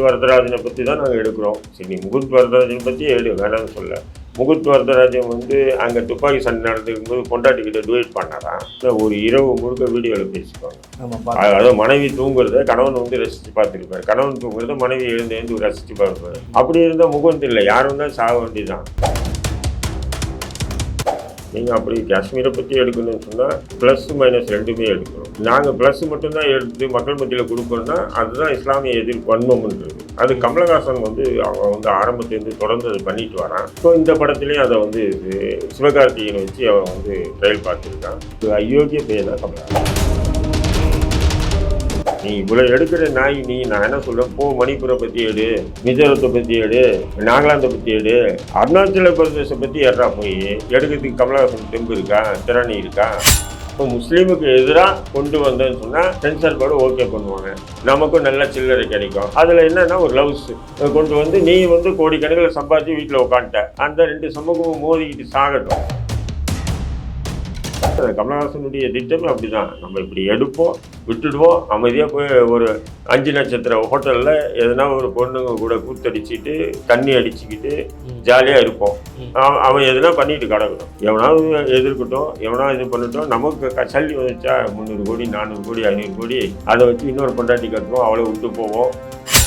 வரதராஜனை பற்றி தான் நாங்கள் எடுக்கிறோம். சரி முகுத் வரதராஜனை பற்றி எடு வேணாம்னு சொல்ல முகுத் வரதராஜன் வந்து அங்கே துப்பாக்கி சண்டை நடந்துக்கும் போது பொண்டாட்டிக்கிட்ட டுவேட் இல்ல ஒரு இரவு முழுக்க வீடியோவில் அ- அதாவது மனைவி தூங்குறத கணவன் வந்து ரசித்து பார்த்துருப்பாரு. கணவன் தூங்குறத மனைவி எழுந்து எழுந்து ரசித்து பார்ப்பாரு. அப்படி இருந்தால் முகுந்த் இல்லை யாரும் தான் சாக வேண்டியதுதான். நீங்கள் அப்படி காஷ்மீரை பற்றி எடுக்கணும்னு சொன்னால் ப்ளஸ் மைனஸ் ரெண்டுமே எடுக்கணும். நாங்கள் ப்ளஸ் மட்டும்தான் எடுத்து மக்கள் மத்தியில் கொடுக்கணும்னா அதுதான் இஸ்லாமிய எதிர் வன்மம்ன்றது. அது கமலஹாசன் வந்து அவன் வந்து ஆரம்பத்துலேருந்து தொடர்ந்து அதை பண்ணிட்டு வரான். ஸோ இந்த படத்துலேயும் அதை வந்து இது சிவகார்த்திகேயனை வச்சு அவன் வந்து ட்ரையல் பார்த்துருக்கான். அயோக்கிய பெயர் தான் கமலஹாசன். நீ இவ்வளோ எடுக்கிற நாய் நீ நான் என்ன சொல்கிறேன் போ மணிப்பூரை பற்றி எடு மிசோரத்தை பற்றி எடு நாகாலாந்தை பற்றி எடு. அருணாச்சல பிரதேசத்தை பற்றி ஏறா போய். எடுக்கிறதுக்கு கமலஹாசன் தெம்பு இருக்கா? திறனி இருக்கா? இப்போ முஸ்லீமுக்கு எதிராக கொண்டு வந்தேன்னு சொன்னால் சென்சார் போர்டு ஓகே பண்ணுவாங்க. நமக்கும் நல்ல சில்லறை கிடைக்கும். அதில் என்னன்னா ஒரு லவ்ஸ் கொண்டு வந்து நீ வந்து கோடிக்கணக்கில் சம்பாதிச்சு வீட்டில் உட்காந்துட்ட அந்த ரெண்டு சமூகமும் மோதிக்கிட்டு சாகட்டும். கமலஹாசனுடைய திட்டமே அப்படிதான். நம்ம இப்படி எடுப்போம் விட்டுடுவோம் அமைதியாக போய் ஒரு அஞ்சு நட்சத்திர ஹோட்டலில் எதனா ஒரு பொண்ணுங்க கூட கூத்தடிச்சிட்டு தண்ணி அடிச்சுக்கிட்டு ஜாலியாக இருப்போம். அவன் எதுனா பண்ணிட்டு கிடக்கட்டும் எவனாவது எதிர்க்கட்டும் எவனாவது இது பண்ணட்டும் நமக்கு சல்லி வந்துச்சா முந்நூறு கோடி நானூறு கோடி ஐநூறு கோடி அதை வச்சு இன்னொரு பொண்டாட்டி கட்டுவோம் அவளை விட்டு போவோம்.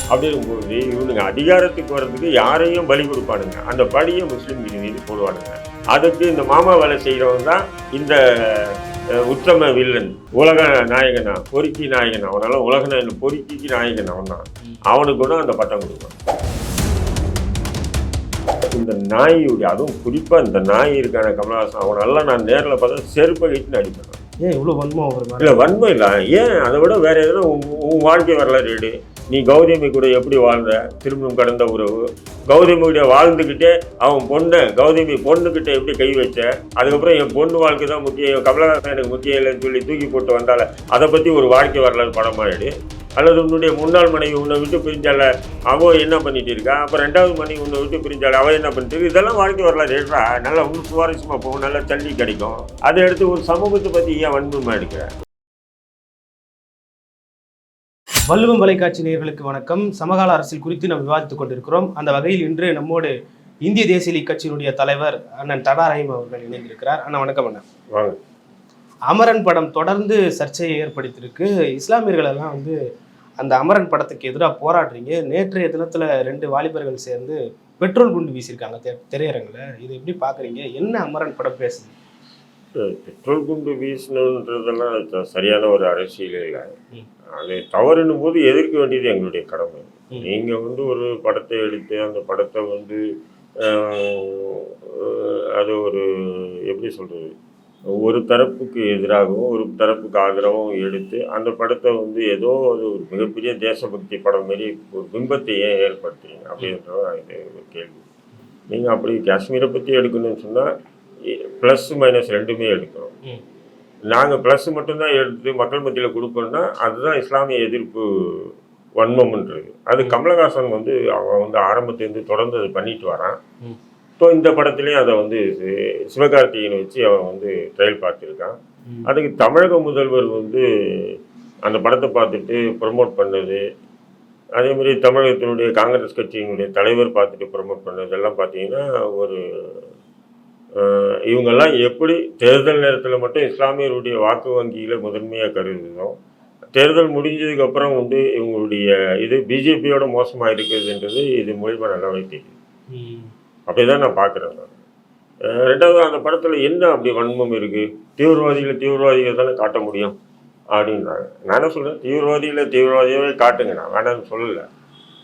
அப்படி இருக்கும்போது இவனுங்க அதிகாரத்துக்கு வர்றதுக்கு யாரையும் பலி கொடுப்பானுங்க. அந்த பழியை முஸ்லீம் மீது போடுவானுங்க. அதுக்கு இந்த மாமா வேலை செய்கிறவன் தான் இந்த உத்தம வில்லன். உலக நாயகனா பொறுக்கி நாயகன். அவனால உலக நாயகன் பொறுக்கிக்கு நாயகன் அவன் தான் அவனுக்கு கூட அந்த பட்டம் கொடுப்பான் இந்த நாயுடைய அதுவும் குறிப்பாக இந்த நாய் இருக்கான கமலஹாசன் அவனெல்லாம் நான் நேரில் பார்த்தா செருப்பை கட்டின்னு அடிப்பேன். ஏன் இவ்வளோ வன்மம் இல்லை வன்மை இல்லை. ஏன்? அதை விட வேற எதுனா உன் வாழ்க்கை வரலாறு எடு. நீ கௌதமி கூட எப்படி வாழ்ந்த திரும்பவும் கடந்த உறவு. கௌதமி கூட வாழ்ந்துக்கிட்டே அவன் பொண்ணை கௌதமி பொண்ணுக்கிட்ட எப்படி கை வச்ச? அதுக்கப்புறம் என் பொண்ணு வாழ்க்கை தான் முக்கியம் கமலஹாசன் எனக்கு முக்கியம் இல்லைன்னு சொல்லி தூக்கி போட்டு வந்தால அதை பற்றி ஒரு வாழ்க்கை வரலாறு படமாயிடு அல்லது உன்னுடைய முன்னாள் மனைவி உன்னை விட்டு பிரிஞ்சால அவ என்ன பண்ணிட்டு இருக்கா? அப்புறம் ரெண்டாவது மனைவி உன்னை விட்டு பிரிஞ்சால அவ என்ன பண்ணிட்டு இருக்கு? இதெல்லாம் வாழ்க்கை வரலாறு எடுறா நல்லா இன்னும் சுவாரஸ்யமா போகும் நல்லா தள்ளி கிடைக்கும். அதை எடுத்து ஒரு சமூகத்தை பற்றி ஏன் வன்மமா எடுக்கிற? வள்ளுவம் தொலைக்காட்சி நேயர்களுக்கு வணக்கம். சமகால அரசியல் குறித்து நாம் விவாதித்துக் கொண்டிருக்கிறோம். அந்த வகையில் இன்று நம்மோடு இந்திய தேசிய லீக் கட்சியினுடைய தலைவர் அண்ணன் தடா ரஹீம் அவர்கள் இணைந்திருக்கிறார். அண்ணா வணக்கம் அண்ணா. அமரன் படம் தொடர்ந்து சர்ச்சையை ஏற்படுத்தியிருக்கு. இஸ்லாமியர்கள் எல்லாம் வந்து அந்த அமரன் படத்துக்கு எதிராக போராடுறீங்க. நேற்றைய தினத்துல ரெண்டு வாலிபர்கள் சேர்ந்து பெட்ரோல் குண்டு வீசியிருக்காங்க. திரையரங்குல. இது எப்படி பாக்குறீங்க? என்ன அமரன் படம் பேசுது? பெட்ரோல் குண்டு வீசணுன்றதெல்லாம் சரியான ஒரு அரசியல் இல்லை. அது தவறுன்னும் போது எதிர்க்க வேண்டியது எங்களுடைய கடமை. நீங்கள் வந்து ஒரு படத்தை எடுத்து அந்த படத்தை வந்து அது ஒரு எப்படி சொல்கிறது ஒரு தரப்புக்கு எதிராகவும் ஒரு தரப்புக்கு ஆதரவும் எடுத்து அந்த படத்தை வந்து ஏதோ ஒரு ஒரு மிகப்பெரிய தேசபக்தி படம் மாரி ஒரு பிம்பத்தை ஏன் ஏற்படுத்துறீங்க அப்படின்ற இது ஒரு கேள்வி நீங்கள் அப்படி காஷ்மீரை பற்றி எடுக்கணும்னு சொன்னால் ப்ளஸ் மைனஸ் ரெண்டுமே எடுக்கிறோம். நாங்கள் ப்ளஸ் மட்டும்தான் எடுத்து மக்கள் மத்தியில் கொடுக்கணும்னா அதுதான் இஸ்லாமிய எதிர்ப்பு வன்மம்ன்றது. அது கமலஹாசன் வந்து அவன் வந்து ஆரம்பத்துலேருந்து தொடர்ந்து அதை பண்ணிட்டு வரான். ஸோ இந்த படத்துலேயும் அதை வந்து சிவகார்த்திகேயனை வச்சு அவன் வந்து ட்ரையல் பார்த்துருக்கான். அதுக்கு தமிழக முதல்வர் வந்து அந்த படத்தை பார்த்துட்டு ப்ரமோட் பண்ணது. அதே மாதிரி தமிழகத்தினுடைய காங்கிரஸ் கட்சியினுடைய தலைவர் பார்த்துட்டு ப்ரமோட் பண்ணது. இதெல்லாம் பார்த்தீங்கன்னா ஒரு இவங்கெல்லாம் எப்படி தேர்தல் நேரத்தில் மட்டும் இஸ்லாமியருடைய வாக்கு வங்கியில் முதன்மையாக கருதுதோம் தேர்தல் முடிஞ்சதுக்கு அப்புறம் வந்து இவங்களுடைய இது பிஜேபியோட மோசமாக இருக்குதுன்றது இது மூலிமா நல்லாவே தெரியுது ம். அப்படிதான் நான் பார்க்குறேன் நான். ரெண்டாவது அந்த படத்தில் என்ன அப்படி வன்மம் இருக்குது தீவிரவாதிகளை தீவிரவாதிகளை தானே காட்ட முடியும்? அப்படின்றாங்க நான் என்ன சொல்கிறேன் தீவிரவாதிகளை தீவிரவாதியாகவே காட்டுங்க. நான் வேணாம்னு சொல்லலை.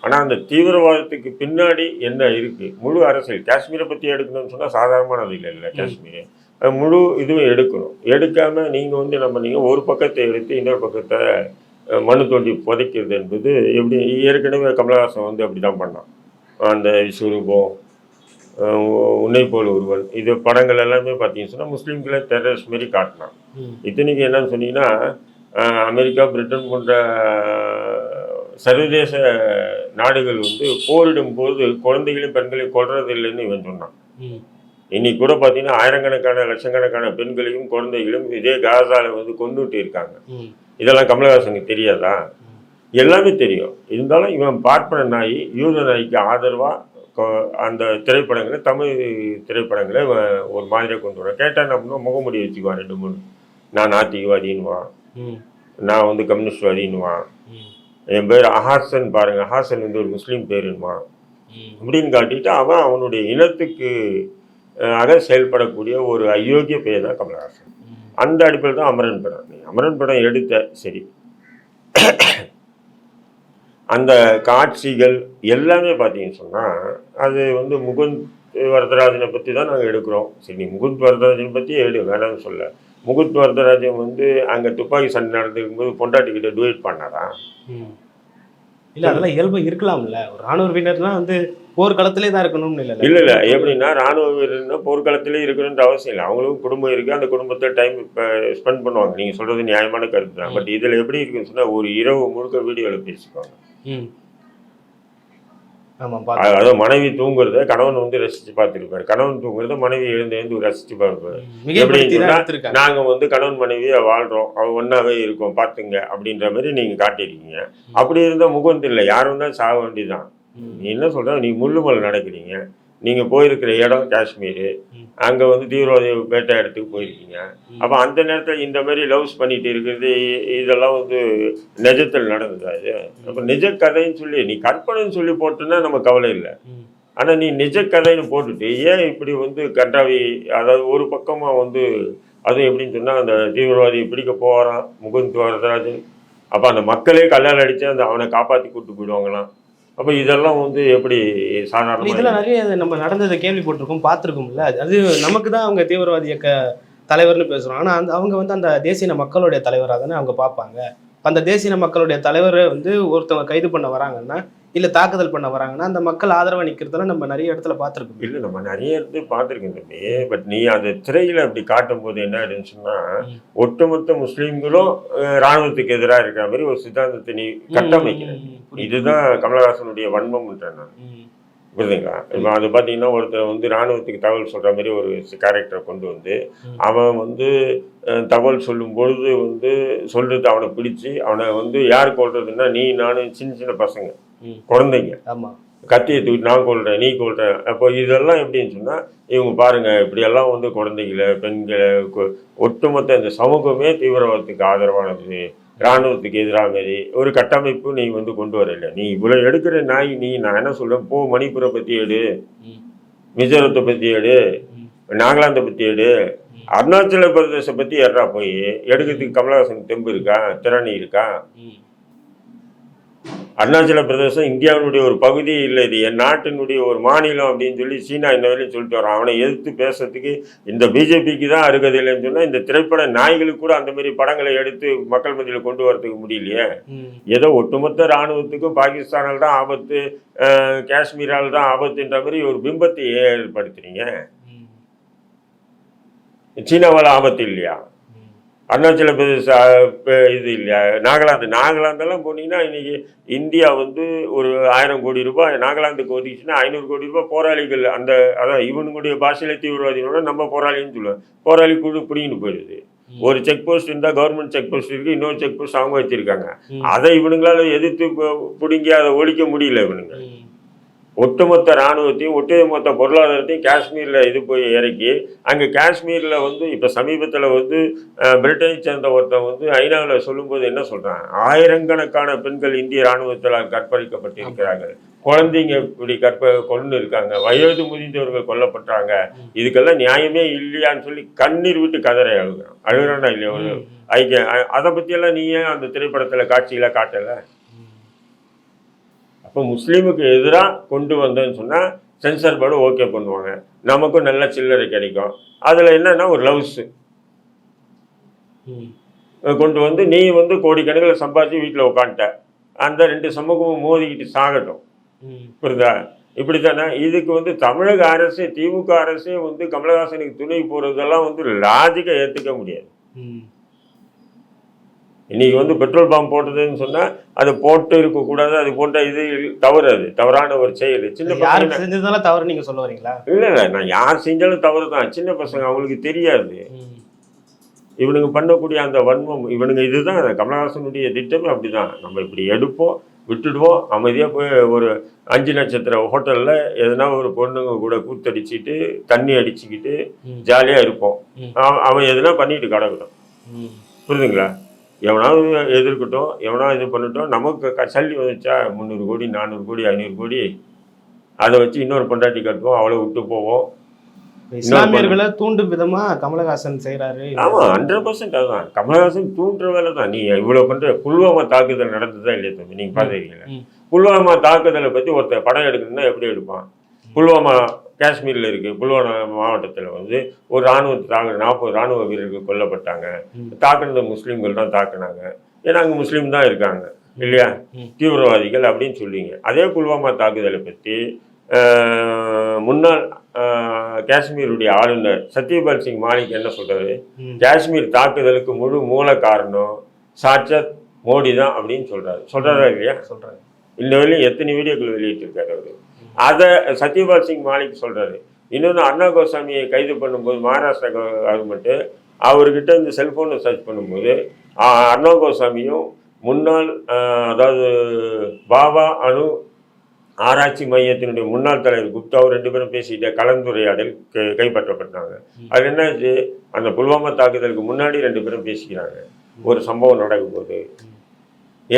ஆனால் அந்த தீவிரவாதத்துக்கு பின்னாடி என்ன இருக்குது முழு அரசியல் காஷ்மீரை பற்றி எடுக்கணும்னு சொன்னால் சாதாரணமானது இல்லை இல்லை காஷ்மீர். முழு இதுவும் எடுக்கணும். எடுக்காமல் நீங்கள் வந்து நம்ம நீங்கள் ஒரு பக்கத்தை எடுத்து இன்னொரு பக்கத்தை மண்ணு தோண்டி புதைக்கிறது என்பது எப்படி ஏற்கனவே கமலஹாசன் வந்து அப்படி தான் பண்ணான். அந்த விஸ்வரூபம் உன்னை போல் ஒருவன் இது படங்கள் எல்லாமே பார்த்தீங்கன்னு சொன்னால் முஸ்லீம்களை டெரரிஸ்ட் மாரி காட்டினான். இத்தனைக்கு என்னன்னு சொன்னீங்கன்னா அமெரிக்கா பிரிட்டன் போன்ற சர்வதேச நாடுகள் வந்து போரிடும் போது குழந்தைகளையும் பெண்களையும் கொல்றது இல்லைன்னு இவன் சொன்னான். இன்னைக்கு கூட பார்த்தீங்கன்னா ஆயிரக்கணக்கான லட்சக்கணக்கான பெண்களையும் குழந்தைகளையும் இதே காசால வந்து கொண்டுட்டு இருக்காங்க. இதெல்லாம் கமலஹாசனுக்கு தெரியாதா? எல்லாமே தெரியும். இருந்தாலும் இவன் பார்ப்பன நாய் யூத நாய்க்கு ஆதரவாக அந்த திரைப்படங்களை தமிழ் திரைப்படங்களை இவன் ஒரு மாதிரியாக கொண்டு வரான். கேட்டான் அப்படின்னா முகமுடி வச்சுக்குவான் ரெண்டு மூணு. நான் நாத்திகவாதின்னுவான். ம், நான் வந்து கம்யூனிஸ்ட்வாதின்னுவான். ம், என் பேர் அஹாசன் பாருங்க. அஹாசன் வந்து ஒரு முஸ்லீம் பேருன்னுவான் ம். அப்படின்னு காட்டிட்டு அவன் அவனுடைய இனத்துக்கு ஆக செயல்படக்கூடிய ஒரு அயோக்கிய பேர் தான் கமலஹாசன். அந்த அடிப்படையில் தான் அமரன் படம். நீ அமரன் படம் எடுத்த சரி. அந்த காட்சிகள் எல்லாமே பார்த்தீங்கன்னு சொன்னால் அது வந்து முகுந்த் வரதராஜனை பற்றி தான் நாங்கள் எடுக்கிறோம். சரி நீ முகுந்த் வரதராஜனை பற்றி எடு வேணாம்னு சொல்ல. முகுந்த் வரதராஜன் வந்து அங்கே துப்பாக்கி சண்டை நடந்துருக்கும்போது பொண்டாட்டிக்கிட்ட டூயட் பண்ணாரா? ம். இல்ல அதெல்லாம் இயல்பு இருக்கலாம்ல. ஒரு ராணுவ வீரர்னா வந்து போர்க்களத்திலே தான் இருக்கணும்னு இல்ல இல்லை இல்லை. எப்படின்னா ராணுவ வீரர்னா போர்க்களத்திலே இருக்கணுன்ற அவசியம் இல்லை. அவங்களுக்கும் குடும்பம் இருக்குது அந்த குடும்பத்தை டைம் இப்போ ஸ்பெண்ட் பண்ணுவாங்க. நீங்கள் சொல்கிறது நியாயமான கருத்து தான் பட் இதில் எப்படி இருக்குன்னு சொன்னால் ஒரு இரவு முழுக்க வீடியோவில் பேசிப்பாங்க அதாவது மனைவி தூங்குறத கணவன் வந்து ரசித்து பார்த்துருப்பாரு. கணவன் தூங்குறத மனைவி எழுந்து எழுந்து ரசித்து பார்ப்பாரு. எப்படின்னா, நாங்க வந்து கணவன் மனைவியா வாழ்றோம். அவ ஒன்னாவே இருக்கோம் பாத்துங்க அப்படின்ற மாதிரி நீங்க காட்டியிருக்கீங்க. அப்படி இருந்தா முகுந்த் இல்லை யாரும் தான் சாக வேண்டியதுதான். நீ என்ன சொல்ற? நீ முள்ளுமலை நடக்கிறீங்க. நீங்க போயிருக்கிற இடம் காஷ்மீர். அங்க வந்து தீவிரவாத வேட்டை இடத்துக்கு போயிருக்கீங்க. அப்ப அந்த நேரத்துல இந்த மாதிரி லவ்ஸ் பண்ணிட்டு இருக்கிறது இதெல்லாம் வந்து நிஜத்தில் நடந்ததா? இது அப்ப நிஜ கதைன்னு சொல்லி நீ கற்பனைன்னு சொல்லி போட்டுன்னா நம்ம கவலை இல்லை. ஆனா நீ நிஜ கதைன்னு போட்டுட்டு ஏன் இப்படி வந்து கண்டாவி அதாவது ஒரு பக்கமா வந்து அதுவும் எப்படின்னு சொன்னா அந்த தீவிரவாதியை பிடிக்க போறான் முகுந்த் வரதராஜன். அப்ப அந்த மக்களே கல்லால் அடிச்சு அந்த அவனை காப்பாத்தி கூட்டு போயிடுவாங்களாம். அப்ப இதெல்லாம் வந்து எப்படி சாதாரணமா இதெல்லாம் நிறைய நம்ம நடந்ததை கேள்விப்பட்டிருக்கோம் பார்த்துருக்கோம்ல. அது நமக்கு தான் அவங்க தீவிரவாதி இயக்க தலைவர்னு பேசுறோம். ஆனா அந்த அவங்க வந்து அந்த தேசிய மக்களுடைய தலைவராக தானே அவங்க பார்ப்பாங்க. அந்த தேசிய மக்களுடைய தலைவரை வந்து ஒருத்தவங்க கைது பண்ண வராங்கன்னா இல்ல தாக்குதல் பண்ண வராங்கன்னா அந்த மக்கள் ஆதரவா நிக்கிறதெல்லாம் நம்ம நிறைய இடத்துல பார்த்துருக்கோம். இல்ல நம்ம நிறைய இடத்துல பார்த்துருக்கோம் தம்பி. பட் நீ அந்த திரையில அப்படி காட்டும் போது என்ன ஆயிடுன்னு சொன்னா ம். ஒட்டுமொத்த முஸ்லீம்களும் அஹ், ராணுவத்துக்கு எதிராக இருக்கிற மாதிரி ஒரு சித்தாந்தத்தை நீ கட்டமைக்கிற இதுதான் கமலஹாசனுடைய வன்மம்ன்ற நான் புரியுதுங்களா? இப்போ அது பார்த்தீங்கன்னா ஒருத்தர் வந்து ராணுவத்துக்கு தகவல் சொல்கிற மாதிரி ஒரு கேரக்டரை கொண்டு வந்து. அவன் வந்து தகவல் சொல்லும் பொழுது வந்து சொல்றது அவனை பிடிச்சி அவனை வந்து யார் கொள்றதுன்னா நீ நானும் சின்ன சின்ன பசங்க. குழந்தைங்க. கத்தியை தூக்கி நான் கொள்றேன் நீ கொள்றேன் அப்போ இதெல்லாம் எப்படின்னு சொன்னால் இவங்க பாருங்க இப்படியெல்லாம் வந்து குழந்தைகளை பெண்களை ஒட்டுமொத்த இந்த சமூகமே தீவிரவாதத்துக்கு ஆதரவானது. ராணுவத்துக்கு எதிராக மாதிரி ஒரு கட்டமைப்பு நீ வந்து கொண்டு வரல. நீ இவ்வளோ எடுக்கிற நாய் நீ நான் என்ன சொல்றேன்? போ மணிப்புரை பற்றி எடு. மிசோரத்தை பற்றி எடு. நாகாலாந்தை பற்றி எடு. அருணாச்சல பிரதேச பற்றி ஏறா போய். எடுக்கிறதுக்கு கமலஹாசன் தெம்பு இருக்கா? திறனி இருக்கா? ம். அருணாச்சல பிரதேசம் இந்தியாவினுடைய ஒரு பகுதி இல்லை இது என் நாட்டினுடைய ஒரு மாநிலம் அப்படின்னு சொல்லி சீனா இந்த வரையும் சொல்லிட்டு வரான் அவனை எதிர்த்து பேசுறதுக்கு இந்த பிஜேபிக்கு தான் அருகதை இல்லைன்னு சொன்னால் இந்த திரைப்பட நாய்களுக்கு கூட அந்த மாதிரி படங்களை எடுத்து மக்கள் மத்தியில் கொண்டு வரதுக்கு முடியலையே. ஏதோ ஒட்டுமொத்த இராணுவத்துக்கும் பாகிஸ்தானால் தான் ஆபத்து காஷ்மீரால் தான் ஆபத்துன்ற மாதிரி ஒரு பிம்பத்தை ஏற்படுத்துறீங்க. சீனாவால் ஆபத்து இல்லையா. அருணாச்சல பிரதேச இது இல்லையா? நாகாலாந்து. நாகாலாந்தெல்லாம் போனீங்கன்னா இன்னைக்கு இந்தியா வந்து ஒரு ஆயிரம் கோடி ரூபாய் நாகாலாந்துக்கு ஒதுக்கிச்சுன்னா ஐநூறு கோடி ரூபாய் போராளிகள். அந்த அதான் இவனுடைய பாஷையில தீவிரவாதிகளோட நம்ம போராளின்னு சொல்லுவோம் போராளி குழு பிடிங்கிட்டு போயிடுது. ஒரு செக் போஸ்ட் இருந்தால் கவர்மெண்ட் செக் போஸ்ட் இருக்கு இன்னொரு செக் போஸ்ட் அவங்க வச்சிருக்காங்க. அதை இவனுங்களால எதிர்த்து பிடுங்கி அதை ஒழிக்க முடியல இவனுங்க. ஒட்டுமொத்த இராணுவத்தையும் ஒட்டுமொத்த பொருளாதாரத்தையும் காஷ்மீரில் இது போய் இறக்கி அங்கே காஷ்மீரில் வந்து இப்போ சமீபத்தில் வந்து பிரிட்டனை சேர்ந்த ஒருத்தன் வந்து ஐநாவில் சொல்லும்போது என்ன சொல்கிறான் ஆயிரக்கணக்கான பெண்கள் இந்திய இராணுவத்தால் கற்பழிக்கப்பட்டிருக்கிறார்கள். குழந்தைங்க இப்படி கற்ப கொண்டு இருக்காங்க. வயது முதிர்ந்தவர்கள் கொல்லப்பட்டாங்க. இதுக்கெல்லாம் நியாயமே இல்லையான்னு சொல்லி கண்ணீர் விட்டு கதறை அழுகுறான். அழுகுறானா இல்லையா. ஐக்கிய அதை பற்றியெல்லாம் நீ ஏன் அந்த திரைப்படத்தில் காட்சியில் காட்டலை. அப்போ முஸ்லீமுக்கு எதிராக கொண்டு வந்தேன்னு சொன்னால் சென்சார் போர்டு ஓகே பண்ணுவாங்க. நமக்கும் நல்ல சில்லறை கிடைக்கும். அதில் என்னன்னா ஒரு லவ்ஸு. கொண்டு வந்து நீ வந்து கோடிக்கணக்கில் சம்பாதிச்சு வீட்டில் உட்காந்துட்ட அந்த ரெண்டு சமூகமும் மோதிக்கிட்டு சாகட்டும். ம். புரியுதா? இப்படித்தானே? இதுக்கு வந்து தமிழக அரசே திமுக அரசே வந்து கமலஹாசனுக்கு துணை போகிறதெல்லாம் வந்து லாஜிக்காக ஏற்றுக்க முடியாது. ம். இன்னைக்கு வந்து பெட்ரோல் பம்ப் போட்டதுன்னு சொன்னால் அது போட்டு இருக்கக்கூடாது அது போட்ட இது தவறு அது தவறான ஒரு செயல் சின்ன யாரு செஞ்சதால தவறு நீங்க சொல்ல வரீங்களா இல்லை இல்லை நான் யார் செஞ்சாலும் தவறு தான் சின்ன பசங்க அவங்களுக்கு தெரியாது. இவனுங்க பண்ணக்கூடிய அந்த வன்மம் இவனுங்க இதுதான் கமலஹாசனுடைய திட்டமே அப்படிதான் நம்ம இப்படி எடுப்போம் விட்டுடுவோம் அமைதியாக போய் ஒரு அஞ்சு நட்சத்திர ஹோட்டலில் எதனா ஒரு பொண்ணுங்க கூட கூத்தடிச்சிட்டு தண்ணி அடிச்சுக்கிட்டு. ஜாலியாக இருப்போம். அவன் எதுனா பண்ணிட்டு கிடக்கட்டும் ம். புரியுதுங்களா எவனாவது எதிர்க்கட்டும் எவனா இது பண்ணட்டும் நமக்கு சல்லி வந்துச்சா முந்நூறு கோடி நானூறு கோடி ஐநூறு கோடி அதை வச்சு இன்னொரு பொண்டாட்டி கட்டுவோம் அவளை விட்டு போவோம். இஸ்லாமியர்களை தூண்டும் விதமா கமலஹாசன் செய்யறாரு ஆமா ஹண்ட்ரட் பர்சன்ட் அதுதான். கமலஹாசன் தூண்டுற வேலை தான். நீ இவ்வளவு பண்ற புல்வாமா தாக்குதல் நடந்ததா இல்லையா தம்பி? நீங்க பாத்துருக்கீங்க. புல்வாமா தாக்குதலை பத்தி ஒருத்தர் படம் எடுக்கணும்னா எப்படி எடுப்பான்? புல்வாமா காஷ்மீர்ல இருக்கு புல்வாமா மாவட்டத்துல வந்து ஒரு ராணுவ தாக்கு நாற்பது ராணுவ வீரர்கள் கொல்லப்பட்டாங்க. தாக்குனது முஸ்லீம்கள் தான் தாக்குனாங்க. ஏன்னா அங்க முஸ்லீம் தான் இருக்காங்க இல்லையா. தீவிரவாதிகள் அப்படின்னு சொல்லுவீங்க அதே புல்வாமா தாக்குதலை பத்தி ஆஹ், முன்னாள் காஷ்மீருடைய ஆளுநர் சத்யபால் சிங் மாலிக் என்ன சொல்றாரு? ம். காஷ்மீர் தாக்குதலுக்கு முழு மூல காரணம் சாட்சத் மோடி தான் அப்படின்னு சொல்றாரு. சொல்றாரா இல்லையா? சொல்றாரு. இந்த வரையும் எத்தனை வீடியோக்கள் வெளியிட்டிருக்காரு அவரு? அதை சத்யபால் சிங் மாலிக் சொல்றாரு. இன்னொன்று அண்ணா கோசாமியை கைது பண்ணும்போது மகாராஷ்டிரா கவர்மெண்ட்டு அவர்கிட்ட இந்த செல்ஃபோனை சர்ச் பண்ணும்போது அண்ணா கோசாமியும் முன்னாள் ஆஹ், அதாவது பாபா அணு ஆராய்ச்சி மையத்தினுடைய முன்னாள் தலைவர் குப்தாவும் ரெண்டு பேரும் பேசிக்கிட்ட கலந்துரையாடல் கை- கைப்பற்றப்பட்டாங்க. அது என்னாச்சு? அந்த புல்வாமா தாக்குதலுக்கு முன்னாடி ரெண்டு பேரும் பேசிக்கிறாங்க. ஒரு சம்பவம் நடக்கும்போது.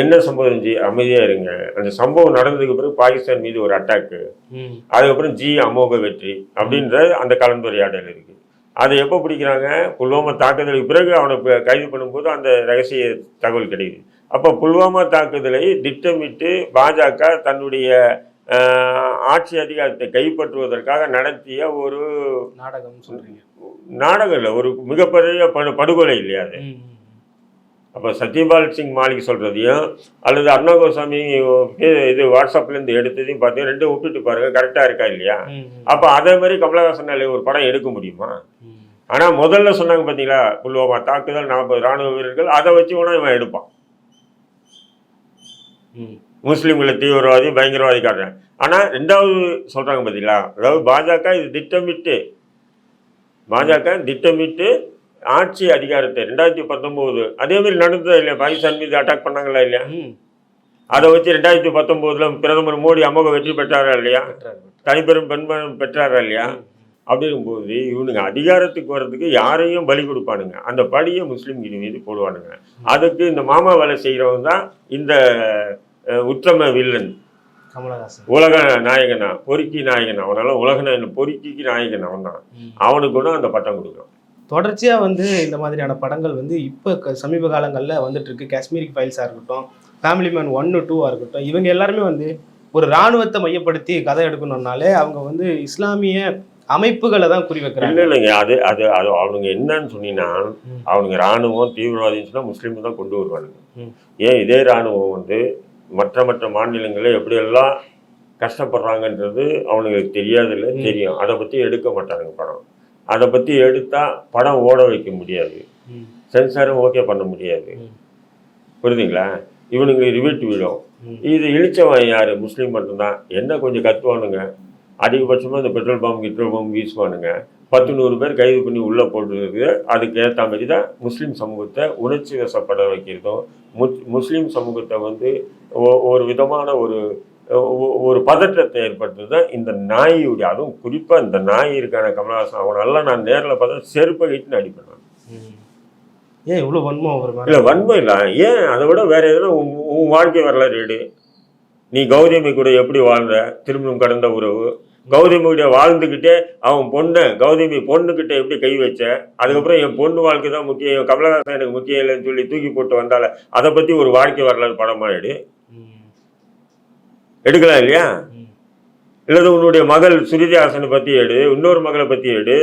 என்ன சம்பவம் ஜி அமைதியா இருங்க. அந்த சம்பவம் நடந்ததுக்கு பிறகு பாகிஸ்தான் மீது ஒரு அட்டாக்கு. அதுக்கப்புறம் ஜி அமோக வெற்றி அப்படின்ற அந்த கலந்துரையாடல் இருக்கு. அதை எப்போ பிடிக்கிறாங்க? புல்வாமா தாக்குதலுக்கு பிறகு அவனை கைது பண்ணும்போது அந்த ரகசிய தகவல் கிடைக்குது. அப்போ புல்வாமா தாக்குதலை திட்டமிட்டு பாஜக தன்னுடைய ஆட்சி அதிகாரத்தை கைப்பற்றுவதற்காக நடத்திய ஒரு நாடகம் சொல்றீங்க. நாடகம் இல்லை ஒரு மிகப்பெரிய படு படுகொலை இல்லையா அது. அப்போ சத்யபால் சிங் மாலிக் சொல்கிறதையும் அல்லது அருணா கோசாமி இது- வாட்ஸ்அப்லேருந்து எடுத்ததையும் பார்த்து ரெண்டும் ஒப்பிட்டு பாருங்க கரெக்டாக இருக்கா இல்லையா. அப்போ அதே மாதிரி கமலஹாசனால ஒரு படம் எடுக்க முடியுமா. ஆனால் முதல்ல சொன்னாங்க பார்த்தீங்களா புல்வாமா தாக்குதல் நாற்பது ராணுவ வீரர்கள் அதை வச்சு கூட இவன் எடுப்பான். முஸ்லீம்களை தீவிரவாதி பயங்கரவாதி காட்டுறேன் ஆனால் ரெண்டாவது சொல்கிறாங்க பார்த்தீங்களா அதாவது பாஜக இது திட்டமிட்டு பாஜக திட்டமிட்டு ஆட்சி அதிகாரத்தை ரெண்டாயிரத்தி பத்தொம்போது அதே மாதிரி நடந்ததா இல்லையா? பாகிஸ்தான் மீது அட்டாக் பண்ணாங்களா இல்லையா. அதை வச்சு ரெண்டாயிரத்தி பத்தொம்போதுல பிரதமர் மோடி அமோக வெற்றி பெற்றாரா இல்லையா. தனிப்பெரும் பெண்மன் பெற்றாரா இல்லையா. அப்படிங்கும்போது இவனுங்க அதிகாரத்துக்கு வர்றதுக்கு யாரையும் பலி கொடுப்பானுங்க. அந்த பழியை முஸ்லீம்கள் மீது போடுவானுங்க. அதுக்கு இந்த மாமா வேலை செய்கிறவங்க தான் இந்த உத்தம வில்லன். உலக நாயகனா? பொறுக்கி நாயகன்? அவனால உலக நாயகன் பொறுக்கிக்கு நாயகன் அவன் தான். அவனுக்கு கூட அந்த பட்டம் கொடுக்கும் தொடர்ச்சியா வந்து இந்த மாதிரியான படங்கள் வந்து இப்ப சமீப காலங்கள்ல வந்துட்டு இருக்கு காஷ்மீரி ஃபைல்ஸா இருக்கட்டும் ஃபேமிலி மேன் ஒன்னு டூவா இருக்கட்டும் இவங்க எல்லாருமே வந்து ஒரு ராணுவத்தை மையப்படுத்தி கதை எடுக்கணும்னாலே அவங்க வந்து இஸ்லாமிய அமைப்புகளை தான் குறி இல்லை வைக்கிறாங்க இல்லைங்க அது அது அது அவனுங்க என்னன்னு சொன்னீங்கன்னா. அவனுங்க ராணுவம் தீவிரவாதின்னு சொன்னா முஸ்லீம் தான் கொண்டு வருவானுங்க. ஏன் இதே ராணுவம் வந்து மற்ற மற்ற மாநிலங்களில் எப்படியெல்லாம் கஷ்டப்படுறாங்கன்றது அவனுங்களுக்கு தெரியாதுல்ல. தெரியும் அதை பற்றி எடுக்க மாட்டானுங்க படம் அதை பற்றி எடுத்தால் படம் ஓட வைக்க முடியாது. சென்சாரும் ஓகே பண்ண முடியாது. புரியுதுங்களா? இவனுங்க ரிவீட் விடும். இது இழிச்சவன் யார்? முஸ்லீம் மட்டும்தான். என்ன கொஞ்சம் கத்துவானுங்க? அதிகபட்சமாக இந்த பெட்ரோல் பம்ப் கிட்ரோல் பம்ப் வீசுவானுங்க. பத்து நூறு பேர் கைது பண்ணி உள்ளே போடுறது அதுக்கு ஏற்ற மாதிரி தான் முஸ்லீம் சமூகத்தை உணர்ச்சி வசப்பட வைக்கிறதும் முஸ் முஸ்லீம் சமூகத்தை வந்து ஒரு விதமான ஒரு ஒரு பதற்றத்தை ஏற்படுத்துறது தான் இந்த நாயுடைய அதுவும் குறிப்பாக இந்த நாய் இருக்கான கமலஹாசன் அவனெல்லாம் நான் நேரில் பார்த்தா செருப்பை கிட்டு அடிப்பேன் ம். ஏன் இவ்வளவு வன்மம் ஒரு இல்லை மாதிரி வன்மை இல்லை. ஏன்? அதை விட வேற எதுனா உன் உன் வாழ்க்கை வரலாறு எடு. நீ கௌதமி கூட எப்படி வாழ்ந்த? திருமணம் கடந்த உறவு. கௌதமி கூட வாழ்ந்துக்கிட்டே அவன் பொண்ணை கௌதமி பொண்ணுக்கிட்ட எப்படி கை வச்ச? அதுக்கப்புறம் என் பொண்ணு வாழ்க்கை தான் முக்கியம் கமலஹாசன் எனக்கு முக்கியம் இல்லைன்னு சொல்லி தூக்கி போட்டு வந்தால அதை பற்றி ஒரு வாழ்க்கை வரலாறு படமா எடு. எடுக்கலாம் இல்லையா? இல்லது உன்னுடைய மகள் சுருதி ஹாசனை பற்றி எடு இன்னொரு மகளை பற்றி எடு.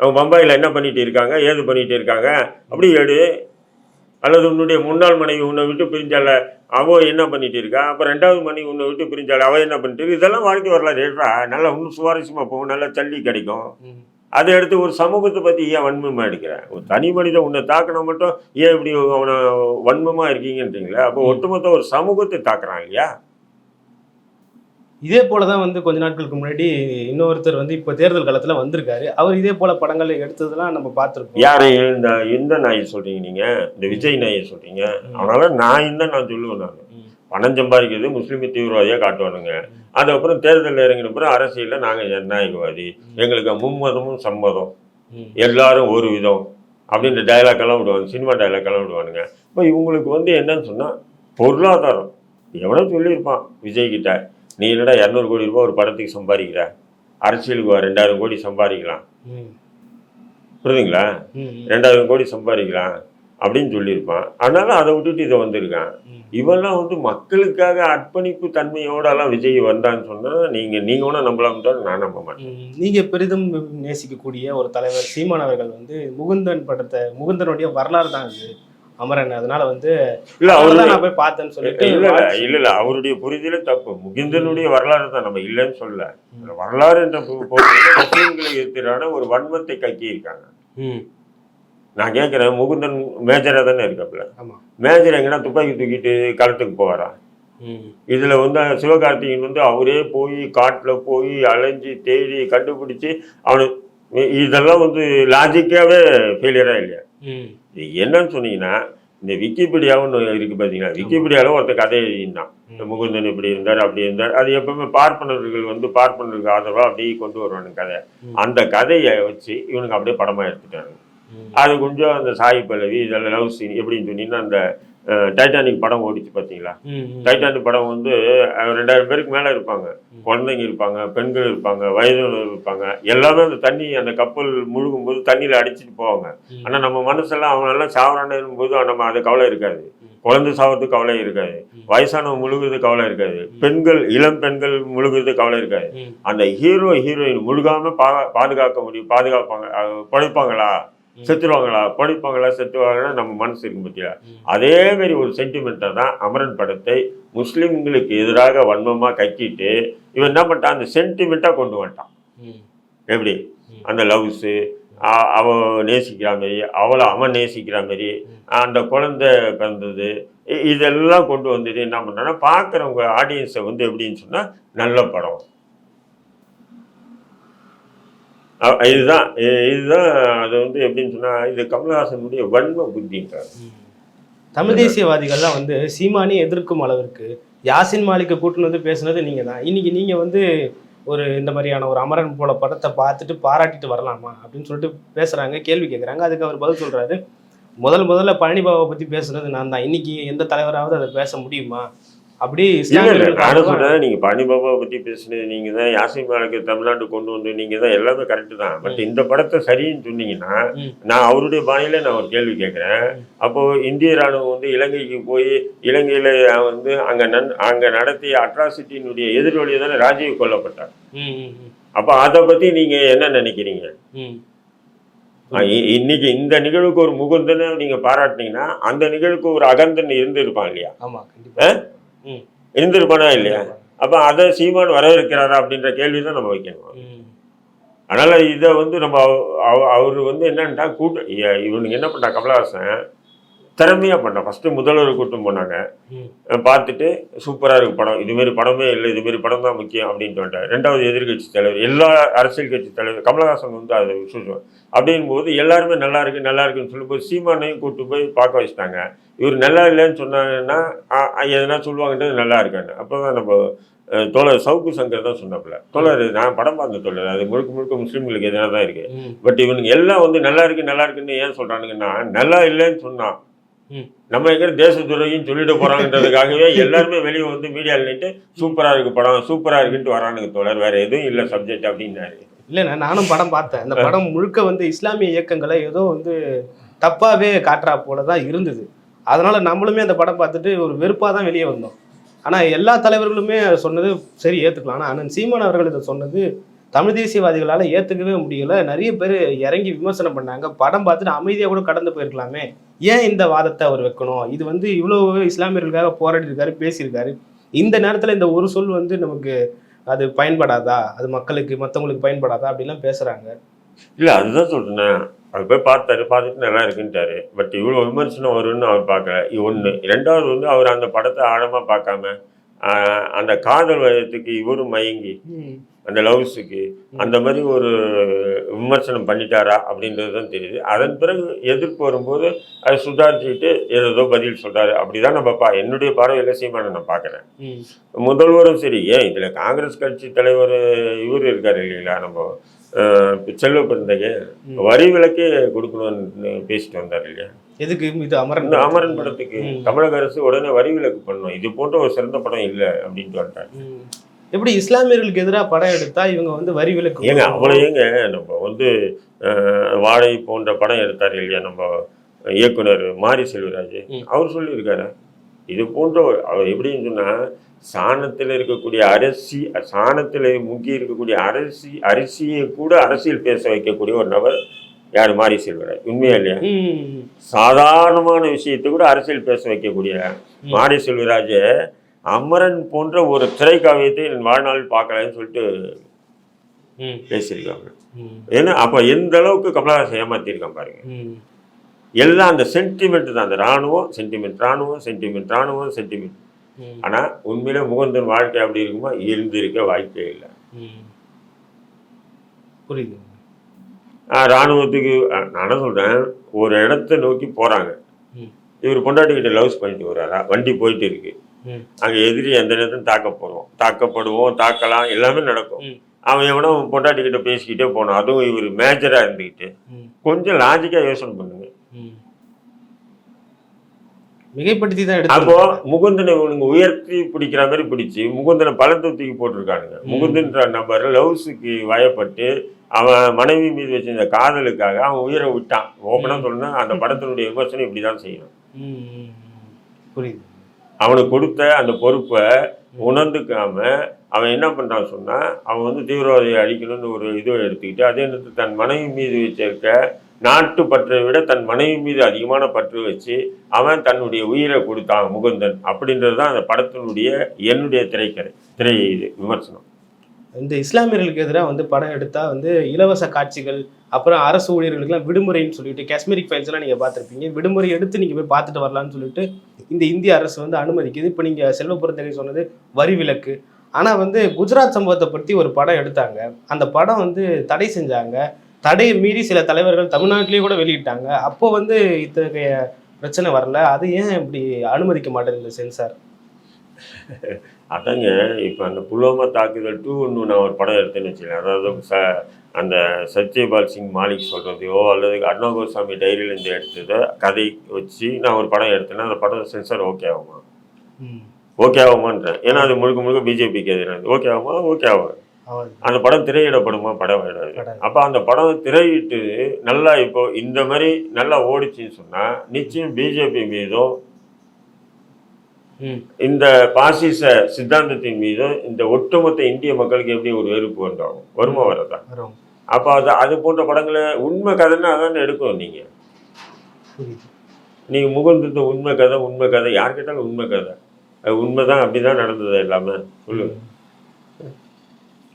அவங்க பம்பாயில் என்ன பண்ணிட்டு இருக்காங்க? ஏது பண்ணிட்டு இருக்காங்க? அப்படி எடு. அல்லது உன்னுடைய முன்னாள் மனைவி உன்னை விட்டு பிரிஞ்சால அவ என்ன பண்ணிட்டு இருக்கா? அப்போ ரெண்டாவது மனைவி உன்னை விட்டு பிரிஞ்சால அவ என்ன பண்ணிட்டு இதெல்லாம் வாழ்க்கை வரலாறு எடுறா நல்லா இன்னும் சுவாரஸ்யமாக போகும். நல்லா தள்ளி கிடைக்கும். அதை எடுத்து ஒரு சமூகத்தை பற்றி ஏன் வன்மமாக எடுக்கிறேன் ஒரு தனி மனிதன் உன்னை தாக்கினா மட்டும் ஏன் இப்படி அவனை வன்மமாக இருக்கீங்கன்றீங்களா? அப்போ ஒட்டுமொத்த ஒரு சமூகத்தை தாக்குறான் இல்லையா? இதே போல தான் வந்து கொஞ்ச நாட்களுக்கு முன்னாடி இன்னொருத்தர் வந்து இப்போ தேர்தல் காலத்துல வந்திருக்காரு. அவர் இதே போல படங்கள் எடுத்ததெல்லாம் நம்ம பார்த்துருக்கோம் யாரை? இந்த இந்த நாயை சொல்றீங்க நீங்க. இந்த விஜய் நாயை சொல்றீங்க. அதனால நான் தான் நான் சொல்லுவேன் நான். பணம் சம்பாதிக்கிறது முஸ்லீம் தீவிரவாதியா காட்டுவானுங்க. அதுக்கப்புறம் தேர்தலில் இறங்கின பிறகு அரசியலில் நாங்கள் ஜனநாயகவாதி. எங்களுக்கு மும்மதமும் சம்மதம். எல்லாரும் ஒரு விதம் அப்படின்ற டைலாக் எல்லாம் விடுவாங்க. சினிமா டைலாக் எல்லாம் விடுவானுங்க. இப்போ இவங்களுக்கு வந்து என்னன்னு சொன்னா பொருளாதாரம். எவனோ சொல்லியிருப்பான் விஜய் கிட்ட நீ என்னடா இரநூறு கோடி ரூபாய் ஒரு படத்துக்கு சம்பாதிக்கிற அரசியலுக்கு ரெண்டாயிரம் கோடி சம்பாதிக்கலாம். புரியுதுங்களா. ரெண்டாயிரம் கோடி சம்பாதிக்கலாம் அப்படின்னு சொல்லியிருப்பான் அதனால அதை விட்டுட்டு இதை வந்திருக்கான். இவெல்லாம் வந்து மக்களுக்காக அர்ப்பணிப்பு தன்மையோடலாம் விஜய் வந்தான்னு சொன்னா நீங்க நீங்க ஒன்றும் நம்பலாம்ட்டாலும் நான் நம்ப மாட்டேன் ம். நீங்க பெரிதும் நேசிக்கக்கூடிய ஒரு தலைவர் சீமான் அவர்கள் வந்து முகுந்தன் படத்தை முகுந்தனுடைய வரலாறு தான் இது அமரன் அதனால வந்து இல்ல அவரு நான் போய் பார்த்தேன்னு சொல்லிட்டு இல்ல இல்ல அவருடைய புரிதலே தப்பு. முகிந்தனுடைய வரலாறு தான் நம்ம இல்லைன்னு சொல்ல வரலாறு என்ற முஸ்லிம்களுக்கு எதிரான ஒரு வன்மத்தை கக்கி இருக்காங்க ம். நான் கேட்கிறேன் முகுந்தன் மேஜரா தானே இருக்காப்புல? மேஜர் எங்கன்னா துப்பாக்கி தூக்கிட்டு களத்துக்கு போவாரா? ம். இதுல வந்து சிவகார்த்திகேயன் வந்து அவரே போய் காட்டுல போய் அலைஞ்சு தேடி கண்டுபிடிச்சு அவனு இதெல்லாம் வந்து லாஜிக்காவே ஃபெயிலியரா இல்லையா? என்னன்னு சொன்னீங்கன்னா இந்த விக்கிபீடியாவும் இருக்கு பார்த்தீங்களா விக்கிபீடியாவில் ஒருத்தர் கதை எழுதினான் முகுந்தன் இப்படி இருந்தார் அப்படி இருந்தார். அது எப்பவுமே பார்ப்பனர்கள் வந்து பார்ப்பனர்களுக்கு ஆதரவாக அப்படியே கொண்டு வருவானுங்க கதை. அந்த கதையை வச்சு இவனுக்கு அப்படியே படமா எடுத்துட்டாங்க. அது கொஞ்சம் அந்த சாய் பல்லவி இதெல்லாம் லவ் சீன் எப்படின்னு சொன்னீங்கன்னா அந்த டைட்டானிக் படம் ஓடிச்சு பார்த்தீங்களா. டைட்டானிக் படம் வந்து ரெண்டாயிரம் பேருக்கு மேலே இருப்பாங்க. குழந்தைங்க இருப்பாங்க பெண்கள் இருப்பாங்க வயதானவர் இருப்பாங்க எல்லாமே அந்த தண்ணி அந்த கப்பல் முழுகும் போது தண்ணியில் அடிச்சிட்டு போவாங்க. ஆனால் நம்ம மனசெல்லாம் அவனெல்லாம் சாவறானும் போது நம்ம அது கவலை இருக்காது. குழந்தை சாவறதுக்கு கவலை இருக்காது. வயசானவங்க முழுகுறது கவலை இருக்காது பெண்கள் இளம் பெண்கள் முழுகுறது கவலை இருக்காது. அந்த ஹீரோ ஹீரோயின் முழுகாம பா பாதுகாக்க முடியும் பாதுகாப்பாங்க படைப்பாங்களா. செத்துருவாங்களா? படைப்பாங்களா? செத்துவாங்களா நம்ம மனசு இருக்கும் பத்தியா? ம். அதே மாதிரி ஒரு சென்டிமெண்ட்டை தான் அமரன் படத்தை முஸ்லிம்களுக்கு எதிராக வன்மமாக கக்கிட்டு இவன் என்ன பண்ணிட்டான்? அந்த சென்டிமெண்ட்டாக கொண்டு வந்துட்டான். எப்படி. அந்த லவ்ஸு அவன் நேசிக்கிற மாதிரி அவளை அவன் நேசிக்கிற மாதிரி அந்த குழந்தை பிறந்தது இதெல்லாம் கொண்டு வந்துட்டு என்ன பண்ணுறான்னா பார்க்குறவங்க ஆடியன்ஸை வந்து எப்படின்னு சொன்னால் நல்ல படம். இதுதான் இதுதான் அது வந்து எப்படின்னு சொன்னால் இது கமல்ஹாசனுடைய வன்ம புத்தின்றார். தமிழ் தேசியவாதிகள்லாம் வந்து சீமானி எதிர்க்கும் அளவிற்கு யாசின் மாலிக்க கூட்டின்னு வந்து பேசுனது நீங்கள் தான். இன்னைக்கு நீங்கள் வந்து ஒரு இந்த மாதிரியான ஒரு அமரன் போல படத்தை பார்த்துட்டு பாராட்டிட்டு வரலாமா அப்படின்னு சொல்லிட்டு பேசுகிறாங்க கேள்வி கேட்குறாங்க அதுக்கு அவர் பதில் சொல்கிறாரு முதல் முதல்ல பழனிபாவை பற்றி பேசுனது நான் தான். இன்னைக்கு எந்த தலைவராவது அதை பேச முடியுமா? அப்படி நானும் சொல்றேன். நீங்க பாணி பத்தி பேசுனது நீங்க தான் மாலுக்கு தமிழ்நாடு கொண்டு வந்து நீங்க தான் எல்லாமே கரெக்ட் தான். பட் இந்த படத்தை சரின்னு சொன்னீங்கன்னா. நான் அவருடைய பாணியில நான் ஒரு கேள்வி கேட்கிறேன். அப்போ இந்திய ராணுவம் வந்து இலங்கைக்கு போய் இலங்கையில வந்து அங்க நன் அங்க நடத்திய அட்ராசிட்டியினுடைய எதிரொலியை தானே ராஜீவ் கொல்லப்பட்டார். அப்போ அதை பத்தி நீங்க என்ன நினைக்கிறீங்க? இன்னைக்கு இந்த நிகழ்வுக்கு ஒரு முகுந்தனை நீங்க பாராட்டினீங்கன்னா அந்த நிகழ்வுக்கு ஒரு அகந்தன் இருந்திருப்பான் இல்லையா? ஆமா கண்டிப்பா. ம். இருந்திருப்பானா இல்லையா? அப்ப அதை சீமான் வரவேற்கிறாரா அப்படின்ற கேள்வி தான் நம்ம வைக்கணும். அதனால இதை வந்து நம்ம அவர் வந்து என்னன்ட்டா கூட்ட இவனுக்கு என்ன பண்ணா கமலஹாசன்? திறமையா பண்ணா ஃபர்ஸ்ட் முதல்வர் கூட்டம் போனாங்க. பார்த்துட்டு சூப்பரா இருக்கு படம். இதுமாரி படமே இல்லை இதுமாரி படம் தான் முக்கியம் அப்படின்னு வந்துட்டார் ரெண்டாவது எதிர்க்கட்சி தலைவர் எல்லா அரசியல் கட்சி தலைவர் கமலஹாசன் வந்து அதை விசுவாசம் அப்படின் போது எல்லாருமே நல்லா இருக்கு நல்லா இருக்குன்னு சொல்லும்போது சீமானையும் கூட்டு போய் பார்க்க வச்சுட்டாங்க. இவர் நல்லா இல்லைன்னு சொன்னாங்கன்னா எதனா சொல்லுவாங்கன்றது நல்லா இருக்கான்னு அப்போ தான் நம்ம தோழர் சவுக்கு சங்கர் தான் சொன்னாப்புல தோழர் நான் படம் பார்த்த தோழர் அது முழுக்க முழுக்க முஸ்லீம்களுக்கு எதிராக தான் இருக்கு. பட் இவனுங்க எல்லாம் வந்து நல்லா இருக்கு நல்லா இருக்குன்னு ஏன் சொல்றானுங்கன்னா நல்லா இல்லைன்னு சொன்னான். நம்ம எங்க தேச துறையும் சொல்லிட்டு போறாங்கன்றதுக்காகவே எல்லாருமே வெளியே வந்து மீடியாவில் நின்று சூப்பரா இருக்கு படம் சூப்பரா இருக்குன்ட்டு வரானுங்க தோழர். வேற எதுவும் இல்லை சப்ஜெக்ட் அப்படின்னாரு. இல்லைண்ணா நானும் படம் பார்த்தேன். அந்த படம் முழுக்க வந்து இஸ்லாமிய இயக்கங்களை ஏதோ வந்து தப்பாவே காட்டுறா போல தான் இருந்தது. அதனால நம்மளுமே அந்த படம் பார்த்துட்டு ஒரு வெறுப்பாக தான் வெளியே வந்தோம். ஆனால் எல்லா தலைவர்களுமே சொன்னது சரி ஏற்றுக்கலாம் ஆனால் அண்ணன் சீமான் அவர்கள் இதை சொன்னது தமிழ் தேசியவாதிகளால் ஏற்றுக்கவே முடியல. நிறைய பேர் இறங்கி விமர்சனம் பண்ணாங்க. படம் பார்த்துட்டு அமைதியாக கூட கடந்து போயிருக்கலாமே. ஏன் இந்த வாதத்தை அவர் வைக்கணும்? இது வந்து இவ்வளோ இஸ்லாமியர்களுக்காக போராடி இருக்காரு பேசியிருக்காரு. இந்த நேரத்தில் இந்த ஒரு சொல் வந்து நமக்கு அது பயன்படாதா? அது மக்களுக்கு மற்றவங்களுக்கு பயன்படாதா? அப்படிலாம் பேசுகிறாங்க இல்லை அதுதான் சொல்றேன். அவர் போய் பார்த்தாரு பார்த்துட்டு நல்லா இருக்குன்ட்டாரு. பட் இவ்வளோ விமர்சனம் வரும்னு அவர் பார்க்கல. ஒன்று ரெண்டாவது வந்து அவர் அந்த படத்தை ஆழமாக பார்க்காம அந்த காதல் வயத்துக்கு இவரும் மயங்கி. அந்த லவ்ஸுக்கு அந்த மாதிரி ஒரு விமர்சனம் பண்ணிட்டாரா அப்படின்றது தான் தெரியுது. அதன் பிறகு எதிர்ப்பு வரும்போது அதை சுதாரிச்சுக்கிட்டு ஏதோ பதில் சொல்றாரு. அப்படிதான் நம்ம பா என்னுடைய பார்வையில் சீமான நான் பார்க்குறேன். முதல்வரும் சரி ஏன் இதில் காங்கிரஸ் கட்சி தலைவர் இவர் இருக்காரு இல்லைங்களா? நம்ம செல்வ பிறந்தகை வரி விலக்கே கொடுக்கணும்னு பேசிட்டு வந்தார் இல்லையா? எதுக்கு இது அமரன் அமரன் படத்துக்கு. தமிழக அரசு உடனே வரி விலக்கு பண்ணணும். இது போன்ற ஒரு சிறந்த படம் இல்லை அப்படின்ட்டு வந்துட்டார் ம். எப்படி இஸ்லாமியர்களுக்கு எதிராக படம் எடுத்தா இவங்க வந்து வரி விலக்கு ஏங்க அவ்வளோ ஏங்க நம்ம வந்து வாழை போன்ற படம் எடுத்தார் இல்லையா நம்ம இயக்குனர் மாரி செல்வராஜ். அவர் சொல்லியிருக்காரு. இது போன்ற அவர் எப்படின்னு சொன்னா சாணத்தில் இருக்கக்கூடிய அரிசி சாணத்தில் முங்கி இருக்கக்கூடிய அரிசி அரிசியை கூட அரசியல் பேச வைக்கக்கூடிய ஒரு நபர் யார் மாரி செல்வராஜ் உண்மையா இல்லையா. சாதாரணமான விஷயத்தை கூட அரசியல் பேச வைக்கக்கூடிய மாரி செல்வராஜ அமரன் போன்ற ஒரு திரைக்காவியத்தை என் வாழ்நாளில் பார்க்கலன்னு சொல்லிட்டு. பேசியிருக்காங்க. ஏன்னா அப்போ எந்த அளவுக்கு கமலஹாசன் ஏமாத்திருக்கான் பாருங்க. எல்லாம் அந்த சென்டிமெண்ட் தான் அந்த ராணுவம் சென்டிமெண்ட் ராணுவம் சென்டிமெண்ட் ராணுவம் சென்டிமெண்ட் ம். ஆனால் உண்மையில முகந்தன் வாழ்க்கை அப்படி இருக்குமா இருந்திருக்க வாய்ப்பே இல்லை. புரியுது ராணுவத்துக்கு நான் என்ன சொல்கிறேன் ஒரு இடத்த நோக்கி போகிறாங்க. இவர் பொண்டாட்டிக்கிட்ட லவ்ஸ் பண்ணிட்டு வர்றாரா? வண்டி போயிட்டு இருக்கு. அங்கே எதிரி எந்த நேரத்தையும் தாக்க போகிறோம் தாக்கப்படுவோம் தாக்கலாம் எல்லாமே நடக்கும். அவன் எவனோ பொண்டாட்டிக்கிட்ட பேசிக்கிட்டே போனான். அதுவும் இவர் மேஜராக இருந்துக்கிட்டு. கொஞ்சம் லாஜிக்காக யோசனை பண்ணுங்க. மிகைப்படுத்தி தான் அப்போ முகுந்தனை இவனுங்க உயர்த்தி பிடிக்கிற மாதிரி பிடிச்சி முகுந்தனை பழத்தை தூக்கி போட்டிருக்கானுங்க முகுந்தன்ற நபர் லவ்ஸுக்கு வயப்பட்டு அவன் மனைவி மீது வச்சிருந்த காதலுக்காக அவன் உயிரை விட்டான் ஓப்பனா சொல்லணும் அந்த படத்தினுடைய விமர்சனம் இப்படிதான் செய்யணும் ம். ம். ம். புரியுது அவனுக்கு கொடுத்த அந்த பொறுப்பை உணர்ந்துக்காம அவன் என்ன பண்றான் சொன்னா அவன் வந்து தீவிரவாதியை அழிக்கணும்னு ஒரு இது எடுத்துக்கிட்டு அதே நேரத்தில் தன் மனைவி மீது வச்சிருக்க நாட்டு பற்றை விட தன் மனைவி மீது அதிகமான பற்று வச்சு அவன் தன்னுடைய உயிரை கொடுத்தான் முகுந்தன் அப்படின்றது தான் அந்த படத்தினுடைய என்னுடைய திரைக்கதை திரை இது விமர்சனம் இந்த இஸ்லாமியர்களுக்கு எதிராக வந்து படம் எடுத்தால் வந்து இலவச காட்சிகள் அப்புறம் அரசு ஊழியர்களுக்குலாம் விடுமுறைன்னு சொல்லிட்டு காஷ்மீரிக் ஃபைல்ஸ்லாம் நீங்கள் பார்த்துருப்பீங்க. விடுமுறை எடுத்து நீங்கள் போய் பார்த்துட்டு வரலாம்னு சொல்லிட்டு இந்த இந்திய அரசு வந்து அனுமதிக்குது. இப்போ நீங்கள் செல்வபுரத்தகை சொன்னது வரி விலக்கு. ஆனால் வந்து குஜராத் சம்பவத்தை பற்றி ஒரு படம் எடுத்தாங்க. அந்த படம் வந்து தடை செஞ்சாங்க. தடையை மீறி சில தலைவர்கள் தமிழ்நாட்டிலேயே கூட வெளியிட்டாங்க. அப்போ வந்து இத்தகைய பிரச்சனை வரல. அது ஏன் இப்படி அனுமதிக்க மாட்டேங்குது சென்சார் அதாங்க இப்போ அந்த புல்வாமா தாக்குதல் டூ ஒன்று நான் ஒரு படம் எடுத்தேன்னு வச்சுக்கேன் அதாவது ச அந்த சத்யபால் சிங் மாலிக் சொல்கிறதையோ அல்லது அருணா கோஸ்வாமி டைரியிலேருந்து எடுத்ததை கதை வச்சு நான் ஒரு படம் எடுத்தேன்னா அந்த படம் சென்சார் ஓகே ஆகுமா? ஓகே ஆகுமான்றேன். ஏன்னா அது முழுக்க முழுக்க பிஜேபிக்கு எதிரானது. ஓகே ஆகுமா? ஓகே ஆகும் அந்த படம் திரையிடப்படுமா? படம் விடாது. அப்போ அந்த படம் திரையிட்டு நல்லா இப்போ இந்த மாதிரி நல்லா ஓடிச்சுன்னு சொன்னால் நிச்சயம் பிஜேபி மீதும் இந்த பாசிச சித்தாந்தத்தின் மீதும் இந்த ஒட்டுமொத்த இந்திய மக்களுக்கு எப்படி ஒரு வெறுப்பு வந்தாகும் வருமா. வரதா அப்போ அது அது போன்ற படங்களை உண்மை கதைன்னா அதானே எடுக்கணும் நீங்கள் புரியுது. நீங்கள் முகுந்தத்து உண்மை கதை உண்மை கதை. யார் கேட்டாலும் உண்மை கதை. அது உண்மை தான் அப்படி தான் நடந்தது எல்லாமே. சொல்லுங்க.